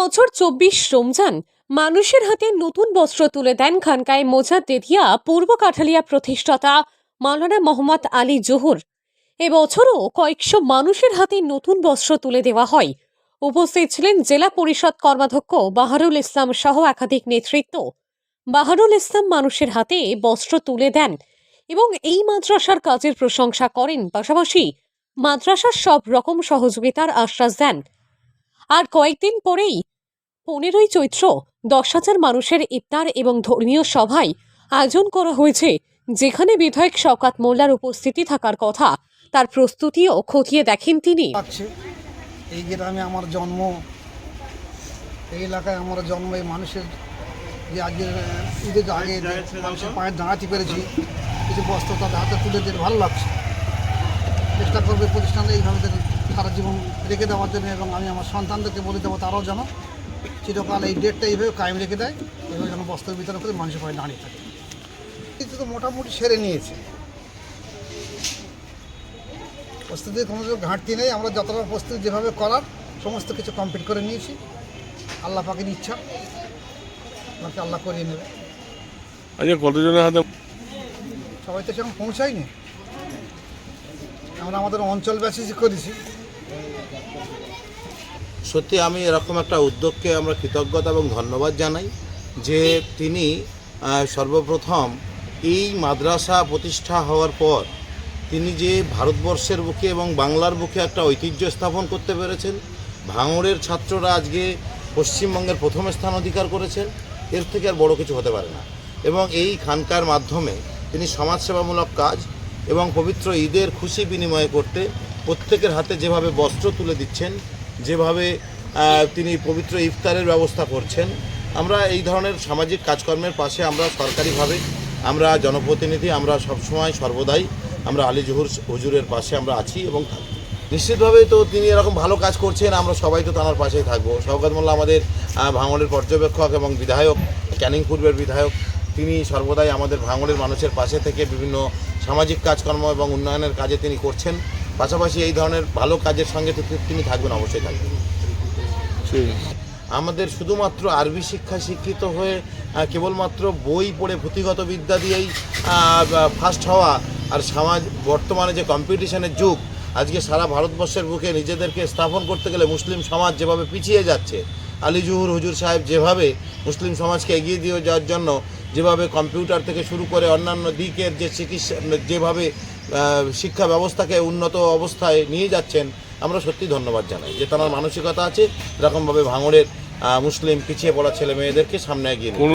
এবছর চব্বিশ রমজান, মানুষের হাতে নতুন বস্ত্র তুলে দেন খানকায় মোজা মোজাদ্দেদিয়া পূর্ব কাঠালিয়া প্রতিষ্ঠাতা মাওলানা মোহাম্মদ আলী জহুর। এবছরও কয়েকশো মানুষের হাতে নতুন বস্ত্র তুলে দেওয়া হয়। উপস্থিত ছিলেন জেলা পরিষদ কর্মাধ্যক্ষ বাহারুল ইসলাম সহ একাধিক নেতৃত্ব। বাহারুল ইসলাম মানুষের হাতে বস্ত্র তুলে দেন এবং এই মাদ্রাসার কাজের প্রশংসা করেন। পাশাপাশি মাদ্রাসার সব রকম সহযোগিতার আশ্বাস দেন। আর কয়েকদিন পরেই পনেরোই চৈত্র দশ হাজার মানুষের ইফতার এবং ধর্মীয় সভায় আয়োজন করা হয়েছে, যেখানে বিধায়ক শওকাত মোল্লার উপস্থিতি থাকার কথা তার প্রস্তুতিও খতিয়ে দেখেন তিনি। এই গ্রামে আমার জন্ম, এই এলাকায় আমার জন্ম, এই মানুষের যে আজকে ঈদের আগে মানুষের পায়ে দাঁড়াতে পেরেছি কিছু বস্ত্র তাদের হাতে তুলে দিতে ভালো লাগছে। চেষ্টা করবে প্রতিষ্ঠানে এইভাবে সারা জীবন রেখে দেওয়ার জন্য এবং আমি আমার সন্তানদেরকে বলে দেবো তারাও যেন চিরকাল এই ডেটটা এইভাবে কায়েম রেখে দেয় এইভাবে যেন বস্ত্র বিতরণ করে মানুষের পায়ে দাঁড়িয়ে থাকে। কিন্তু তো মোটামুটি সেরে নিয়েছে। প্রস্তুতির কোনো ঘাটতি নেই আমরা যতটা প্রস্তুতি যেভাবে করার সমস্ত কিছু কমপ্লিট করে নিয়েছি। আল্লাহ পাকের ইচ্ছা আমাকে আল্লাহ করিয়ে নেবে। আচ্ছা কতজনের হাতে সবাই তো সেরকম পৌঁছায়নি। আমরা আমাদের অঞ্চল ব্যাসিসই করেছি। সত্যি আমি এরকম একটা উদ্যোগকে আমরা কৃতজ্ঞতা এবং ধন্যবাদ জানাই যে তিনি সর্বপ্রথম এই মাদ্রাসা প্রতিষ্ঠা হওয়ার পর তিনি যে ভারতবর্ষের বুকে এবং বাংলার বুকে একটা ঐতিহ্য স্থাপন করতে পেরেছেন। ভাঙড়ের ছাত্ররা আজকে পশ্চিমবঙ্গের প্রথম স্থান অধিকার করেছেন। এর থেকে আর বড় কিছু হতে পারে না। এবং এই খানকার মাধ্যমে তিনি সমাজসেবামূলক কাজ এবং পবিত্র ঈদের খুশি বিনিময় করতে প্রত্যেকের হাতে যেভাবে বস্ত্র তুলে দিচ্ছেন যেভাবে তিনি পবিত্র ইফতারের ব্যবস্থা করছেন। আমরা এই ধরনের সামাজিক কাজকর্মের পাশে আমরা সরকারিভাবে আমরা জনপ্রতিনিধি আমরা সবসময় সর্বদাই আমরা আলী জহুর হুজুরের পাশে আমরা আছি এবং থাকি নিশ্চিতভাবে তো তিনি এরকম ভালো কাজ করছেন আমরা সবাই তো তাঁর পাশেই থাকব। শওকাত মোল্লা আমাদের আহ, ভাঙড়ের পর্যবেক্ষক এবং বিধায়ক ক্যানিং পূর্বের বিধায়ক। তিনি সর্বদাই আমাদের ভাঙড়ের মানুষের পাশে থেকে বিভিন্ন সামাজিক কাজকর্ম এবং উন্নয়নের কাজে তিনি করছেন। পাশাপাশি এই ধরনের ভালো কাজের সঙ্গে তো তিনি থাকবেন, অবশ্যই থাকবেন। আমাদের শুধুমাত্র আরবি শিক্ষা শিক্ষিত হয়ে কেবলমাত্র বই পড়ে পুঁথিগত বিদ্যা দিয়েই ফার্স্ট হওয়া আর সমাজ, বর্তমানে যে কম্পিটিশনের যুগ, আজকে সারা ভারতবর্ষের বুকে নিজেদেরকে স্থাপন করতে গেলে মুসলিম সমাজ যেভাবে পিছিয়ে যাচ্ছে, আলী জহুর হুজুর সাহেব যেভাবে মুসলিম সমাজকে এগিয়ে দিয়ে যাওয়ার জন্য, যেভাবে কম্পিউটার থেকে শুরু করে অন্যান্য দিকের যে চিকিৎসা, যেভাবে শিক্ষা ব্যবস্থাকে উন্নত অবস্থায় নিয়ে যাচ্ছেন, আমরা সত্যি ধন্যবাদ জানাই। যে তার মানসিকতা আছে, এরকমভাবে ভাঙড়ের মুসলিম পিছিয়ে পড়া ছেলে মেয়েদেরকে সামনে এগিয়ে